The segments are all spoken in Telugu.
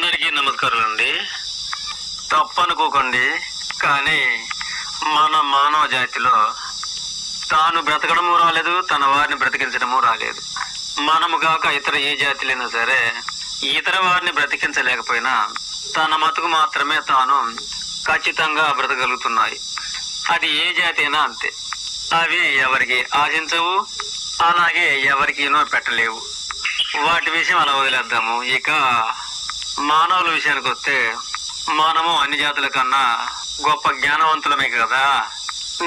అందరికీ నమస్కారం అండి తప్పనుకోకండి కానీ మన మానవ జాతిలో తాను బ్రతకడము రాలేదు తన వారిని బ్రతికించడము రాలేదు. మనము కాక ఇతర ఏ జాతిలైనా సరే ఇతర వారిని బ్రతికించలేకపోయినా తన మతుకు మాత్రమే తాను ఖచ్చితంగా బ్రతకగలుగుతున్నాయి. అది ఏ జాతి అయినా అంతే. అవి ఎవరికి ఆశించవు అలాగే ఎవరికినో పెట్టలేవు. వాటి విషయం అలా వదిలేద్దాము. ఇక మానవుల విషయానికి వస్తే మనము అన్ని జాతుల కన్నా గొప్ప జ్ఞానవంతులమే కదా.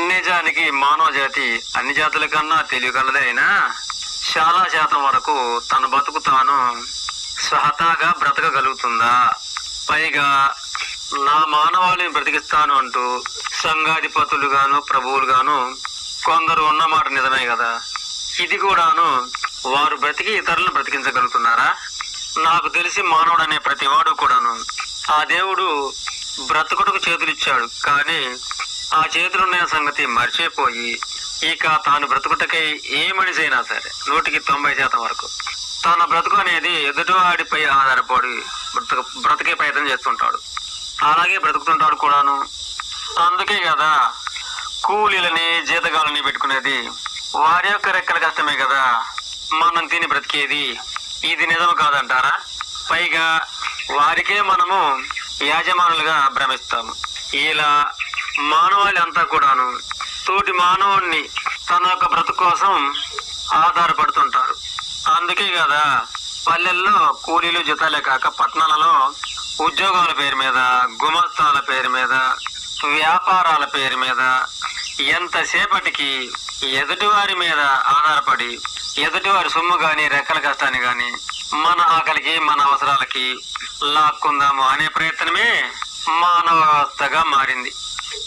నిజానికి మానవ జాతి అన్ని జాతుల కన్నా తెలియగలదే అయినా చాలా శాతం వరకు తన బతుకు తాను స్వహతాగా బ్రతకగలుగుతుందా? పైగా నా మానవాళిని బ్రతికిస్తాను అంటూ సంఘాధిపతులు గాను ప్రభువులు గాను కొందరు ఉన్నమాట నిజమే కదా. ఇది కూడాను వారు బ్రతికి ఇతరులను బ్రతికించగలుగుతున్నారా? నాకు తెలిసి మానవుడు అనే ప్రతి వాడు కూడాను. ఆ దేవుడు బ్రతుకుటకు చేతులిచ్చాడు. కానీ ఆ చేతులున్న సంగతి మర్చిపోయి ఇక తాను బ్రతుకుటకై ఏ మనిషి అయినా సరే నూటికి తొంభై శాతం వరకు తన బ్రతుకు అనేది ఎదుటివాడిపై ఆధారపడి బ్రతక బ్రతికే ప్రయత్నం చేస్తుంటాడు. అలాగే బ్రతుకుతుంటాడు కూడాను. అందుకే కదా కూలీలని జీతగాలని పెట్టుకునేది వారి యొక్క రెక్కల కష్టమే కదా. మనం తిని బ్రతికేది. ఇది నిజం కాదంటారా? పైగా వారికే మనము యాజమానులుగా భ్రమిస్తాము. ఇలా మానవాళి అంతా కూడాను తోటి మానవుణ్ణి తన యొక్క బ్రతుకు కోసం ఆధారపడుతుంటారు. అందుకే కదా పల్లెల్లో కూలీలు జీతాలే కాక పట్టణాలలో ఉద్యోగాల పేరు మీద గుమస్తాల పేరు మీద వ్యాపారాల పేరు మీద ఎంతసేపటికి ఎదుటివారి మీద ఆధారపడి ఎదుటివారి సొమ్ము కానీ రెక్కల కష్టాన్ని కానీ మన ఆకలికి మన అవసరాలకి లాక్కుందాము అనే ప్రయత్నమే మానవ వ్యవస్థగా మారింది.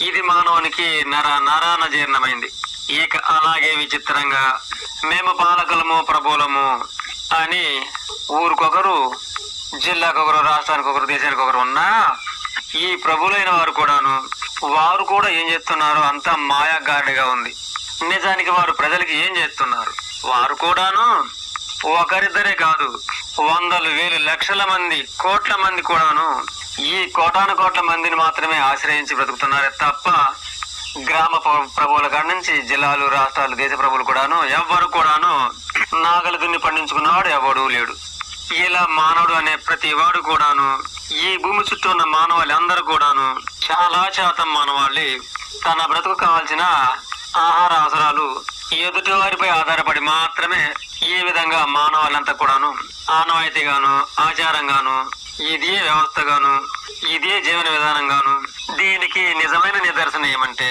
ఇది మానవునికి నర నరాన జీర్ణమైంది. ఇక అలాగే విచిత్రంగా మేము పాలకులము ప్రభువులము అని ఊరికొకరు జిల్లాకొకరు రాష్ట్రానికి ఒకరు దేశానికి ఒకరు ఉన్నా ఈ ప్రభులైన వారు కూడాను వారు కూడా ఏం చేస్తున్నారు? అంతా మాయాగాడిగా ఉంది. నిజానికి వారు ప్రజలకి ఏం చేస్తున్నారు? వారు కూడాను ఒకరిద్దరే కాదు వందలు వేలు లక్షల మంది కోట్ల మంది కూడాను ఈ కోటాను కోట్ల మందిని మాత్రమే ఆశ్రయించి బ్రతుకుతున్నారే తప్ప గ్రామ ప్ర- ప్రభువుల కాడి నుంచి జిల్లాలు రాష్ట్రాలు దేశ ప్రభువులు కూడాను ఎవ్వరు కూడాను నాగలి దున్ని పండించుకున్నవాడు ఎవడూ లేడు. ఇలా మానవుడు అనే ప్రతి వాడు కూడాను ఈ భూమి చుట్టూ ఉన్న మానవాళి అందరూ కూడాను చాలా శాతం మానవాళి తన బ్రతుకు కావాల్సిన ఆహార అవసరాలు ఎదుటి వారిపై ఆధారపడి మాత్రమే ఈ విధంగా మానవాళ్ళంతా కూడాను ఆనవాయితీగాను ఆచారంగాను ఇదే వ్యవస్థగాను ఇదే జీవన విధానంగాను దీనికి నిజమైన నిదర్శనం ఏమంటే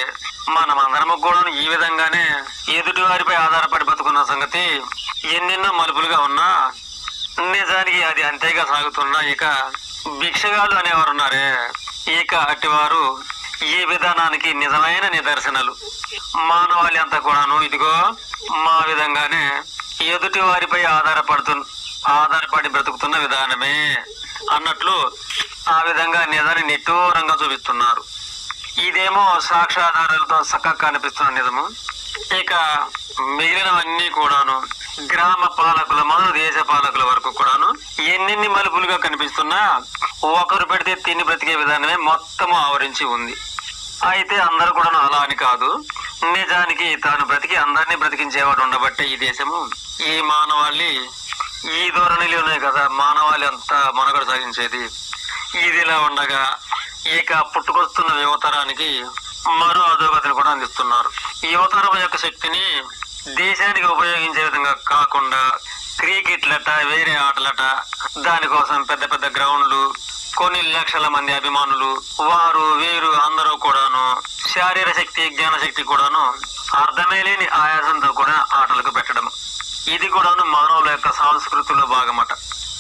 మనమందరము కూడా ఈ విధంగానే ఎదుటి వారిపై ఆధారపడి బతుకున్న సంగతి ఎన్నెన్నో మలుపులుగా ఉన్నా నిజానికి అది అంతేగా సాగుతున్నా ఇక భిక్షగాలు అనేవారు ఉన్నారే ఇక అటివారు ఈ విధానానికి నిజమైన నిదర్శనలు. మానవాళి అంతా కూడాను ఇదిగో మా విధంగానే ఎదుటి వారిపై ఆధారపడుతు ఆధారపడి బ్రతుకుతున్న విధానమే అన్నట్లు ఆ విధంగా నిజాన్ని నిట్టూరంగా చూపిస్తున్నారు. ఇదేమో సాక్ష్యాధారాలతో చక్కగా కనిపిస్తున్న నిజము. ఇక మిగిలినవన్నీ కూడాను గ్రామ పాలకుల మొదలు దేశ పాలకుల వరకు కూడాను ఎన్నెన్ని మలుపులుగా కనిపిస్తున్నా ఒకరు పెడితే తిని బ్రతికే విధానమే మొత్తము ఆవరించి ఉంది. అయితే అందరూ కూడా అలా అని కాదు. నిజానికి తాను బ్రతికి అందరినీ బ్రతికించేవాడు ఉండబట్టే ఈ దేశము ఈ మానవాళి ఈ ధోరణిలో ఉన్నాయి కదా మానవాళి అంతా మనుగడ సాగించేది. ఇదిలా ఉండగా ఇక పుట్టుకొస్తున్న యువతరానికి మరో అధోగతిని కూడా అందిస్తున్నారు. యువతరం యొక్క శక్తిని దేశానికి ఉపయోగించే విధంగా కాకుండా క్రికెట్లట వేరే ఆటలట దానికోసం పెద్ద పెద్ద గ్రౌండ్లు కొన్ని లక్షల మంది అభిమానులు వారు వీరు అందరూ కూడాను శారీర శక్తి జ్ఞాన శక్తి కూడాను అర్థమే లేని ఆయాసంతో కూడా ఆటలకు పెట్టడం. ఇది కూడాను మానవుల యొక్క సంస్కృతిలో భాగమట.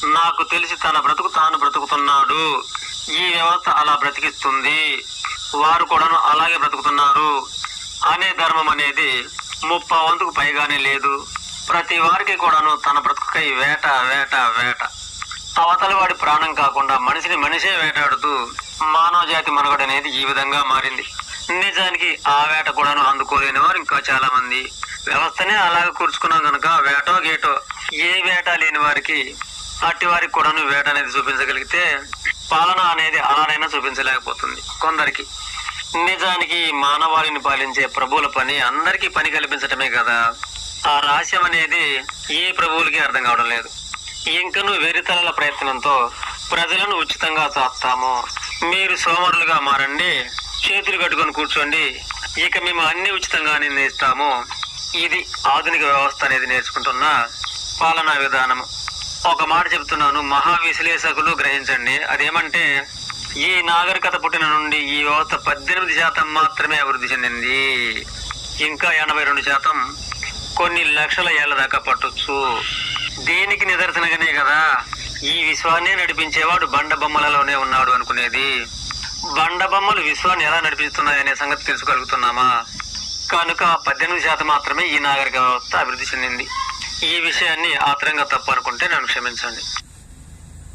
నాకు తెలిసి తన బ్రతుకు తాను బ్రతుకుతున్నాడు. ఈ వ్యవస్థ అలా బ్రతికిస్తుంది. వారు కూడాను అలాగే బ్రతుకుతున్నారు. అనే ధర్మం అనేది ముప్పా వంతుకు పైగానే లేదు. ప్రతి వారికి కూడాను తన బ్రతుకుకై వేట వేట వేట. అవతల వాడి ప్రాణం కాకుండా మనిషిని మనిషే వేటాడుతూ మానవ జాతి మనుగడ అనేది ఈ విధంగా మారింది. నిజానికి ఆ వేట కూడాను అందుకోలేని వారు ఇంకా చాలా మంది వ్యవస్థనే అలాగే కూర్చుకున్నాం కనుక వేటో గేటో ఏ వేట లేని వారికి అట్టి వారికి కూడాను వేట అనేది చూపించగలిగితే పాలన అనేది అలానైనా చూపించలేకపోతుంది కొందరికి. నిజానికి మానవాళిని పాలించే ప్రభువుల పని అందరికీ పని కల్పించటమే కదా. ఆ రహస్యం అనేది ఏ ప్రభువులకి అర్థం కావడం లేదు. ఇంకను వెరితలల ప్రయత్నంతో ప్రజలను ఉచితంగా చాస్తాము. మీరు సోమరులుగా మారండి చేతులు కట్టుకొని కూర్చోండి ఇక మేము అన్ని ఉచితంగానే నిర్ణయిస్తాము ఇది ఆధునిక వ్యవస్థ అనేది నేర్చుకుంటున్న పాలనా విధానం ఒక మాట చెప్తున్నాను మహా విశ్లేషకులు గ్రహించండి. అదేమంటే ఈ నాగరికత పుట్టిన నుండి ఈ వ్యవస్థ పద్దెనిమిది శాతం మాత్రమే అభివృద్ధి చెందింది. ఇంకా ఎనభై రెండు శాతం కొన్ని లక్షల ఏళ్ళ దాకా పట్టొచ్చు. దేనికి నిదర్శనగానే కదా? ఈ విశ్వాన్నే నడిపించేవాడు బండ బొమ్మలలోనే ఉన్నాడు అనుకునేది. బండ బొమ్మలు విశ్వాన్ని ఎలా నడిపిస్తున్నాయనే సంగతి తెలుసుకోగలుగుతున్నామా? కనుక పద్దెనిమిది శాతం మాత్రమే ఈ నాగరిక వ్యవస్థ అభివృద్ధి చెందింది. ఈ విషయాన్ని ఆత్రంగా తప్పు అనుకుంటే నన్ను క్షమించండి.